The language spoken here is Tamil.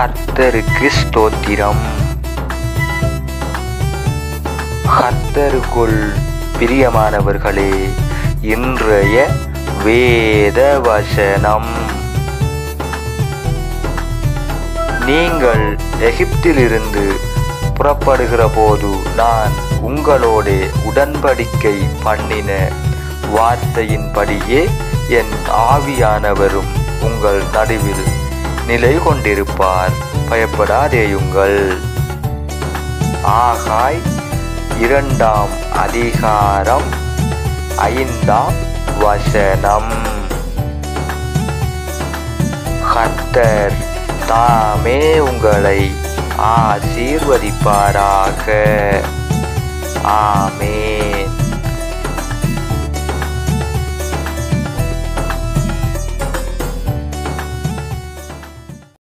கர்த்தருக்கு ஸ்தோத்திரம். கர்த்தருக்குள் பிரியமானவர்களே இன்றைய வேத வசனம் நீங்கள் எகிப்திலிருந்து புறப்படுகிற போது நான் உங்களோட உடன்படிக்கை பண்ணின வார்த்தையின்படியே என் ஆவியானவரும் உங்கள் நடுவில் நிலை கொண்டிருப்பார் பயப்படாதேயுங்கள். ஆகாய் இரண்டாம் அதிகாரம் ஐந்தாம் வசனம். கர்த்தர் தாமே உங்களை ஆசீர்வதிப்பாராக. ஆமே